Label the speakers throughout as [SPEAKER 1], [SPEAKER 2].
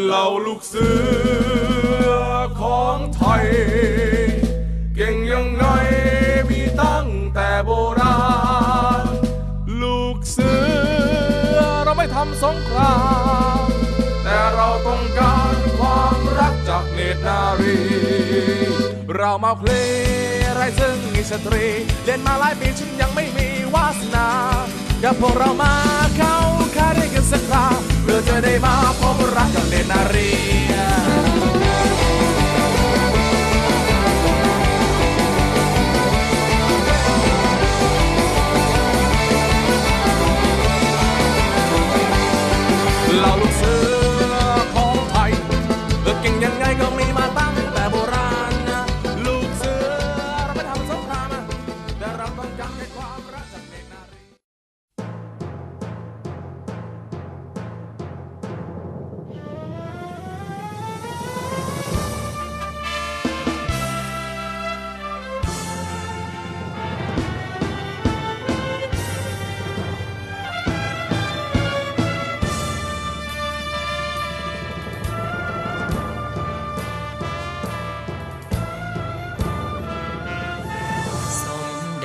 [SPEAKER 1] เหล่าลูกเสือของไทย เก่งยังไงมีตั้งแต่โบราณ ลูกเสือเราไม่ทำสงครามแต่เราต้องการความรักจากเนตรนารี เรามาเพลงไรซึ่งมีสตรีเรียนมาหลายปีฉันยังไม่มีวาสนา อย่าพวกเรามาเข้า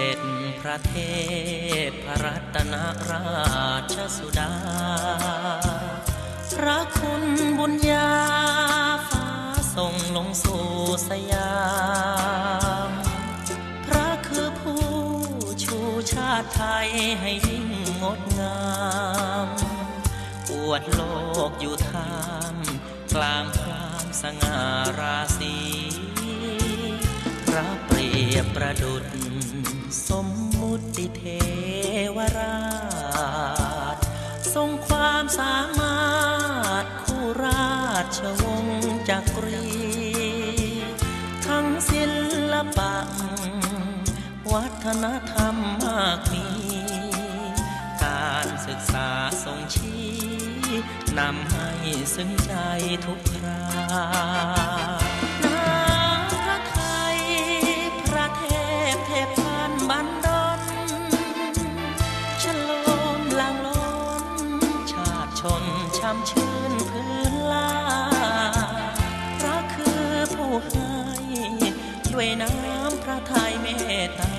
[SPEAKER 1] ด็จพระเท
[SPEAKER 2] พพระรัตนราชสุดา พระคุณบุญญาฟ้าส่งลงสู่สยาม พระคือผู้ชูชาติไทยให้ยิ่งงดงามอวดโลกอยู่ทามกลางความสง่าราศีพระเปรียบประดุจ สมมุติเทวราช ทรงความสามารถคู่ราชวงศ์จักรี ทั้งศิลปะ วัฒนธรรมมากมี การศึกษาทรงชี้นำให้ซึ้งใจทุกครา ด้วยน้ำพระทัยเมตตา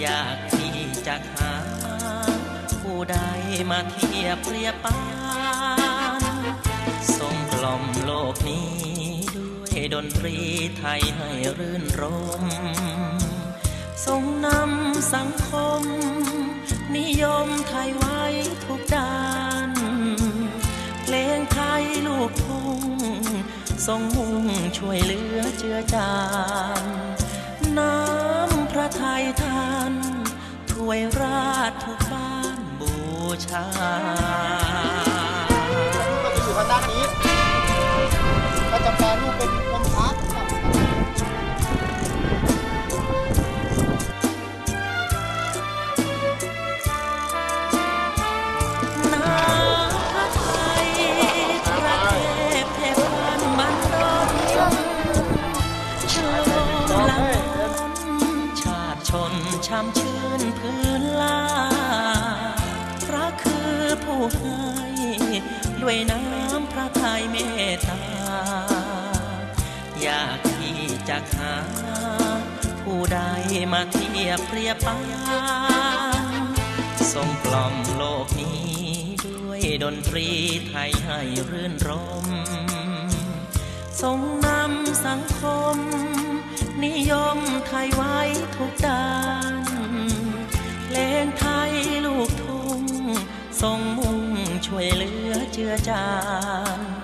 [SPEAKER 2] อยากที่จะหา ผู้ใดมาเทียบเปรียบปานทรงกล่อมโลกนี้ด้วยดนตรีไทยให้รื่นรม ทรงนำสังคม นิยมไทยไว้ทุกด้าน เพลงไทยลูกทุ่ง ทรงมุ่งช่วยเหลือเจือจานน้ำพระทัยท่าน ถ้วยราชทุกบ้านบูชา ช้ำชื่นพื้นลาพระคือผู้ให้ ด้วยน้ำพระทัยเมตตา อยากที่จะหาผู้ใดมาเทียบเปรียบปานทรงกล่อมโลกนี้ ด้วยดนตรีไทยให้รื่นรม ทรงนำสังคม นิยมไทยไว้ทุกด้าน งไทยลูกทุ่งทรงมุ่งช่วยเหลือเจือจาน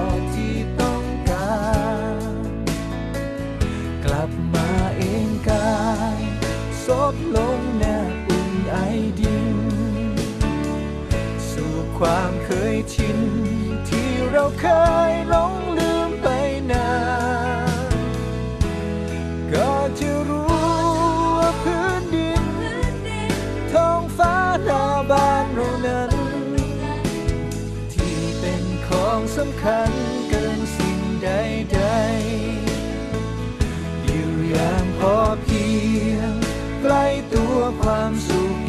[SPEAKER 3] บลงแนบอุ่นไอดิน สู่ความเคยชิน ที่เราเคยลง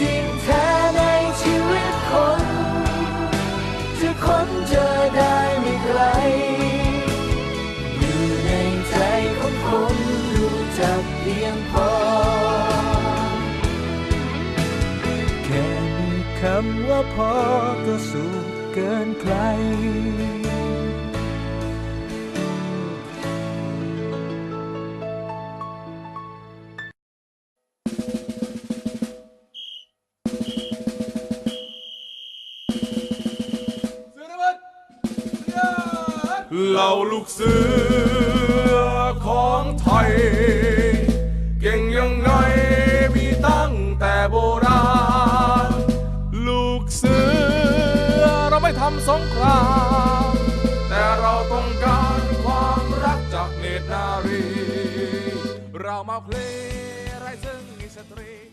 [SPEAKER 3] จริงแท้ในชีวิตคน จะค้นเจอได้ไม่ไกล อยู่ในใจของคนรู้จักเพียงพอ แค่มีคำว่าพอก็สุขเกินใคร
[SPEAKER 1] เหล่าลูกเสือของไทย เก่งยังไงมีตั้งแต่โบราณ ลูกเสือเราไม่ทำสงคราม แต่เราต้องการความรักจากเนตรนารี เรามาเพลงอิสตรี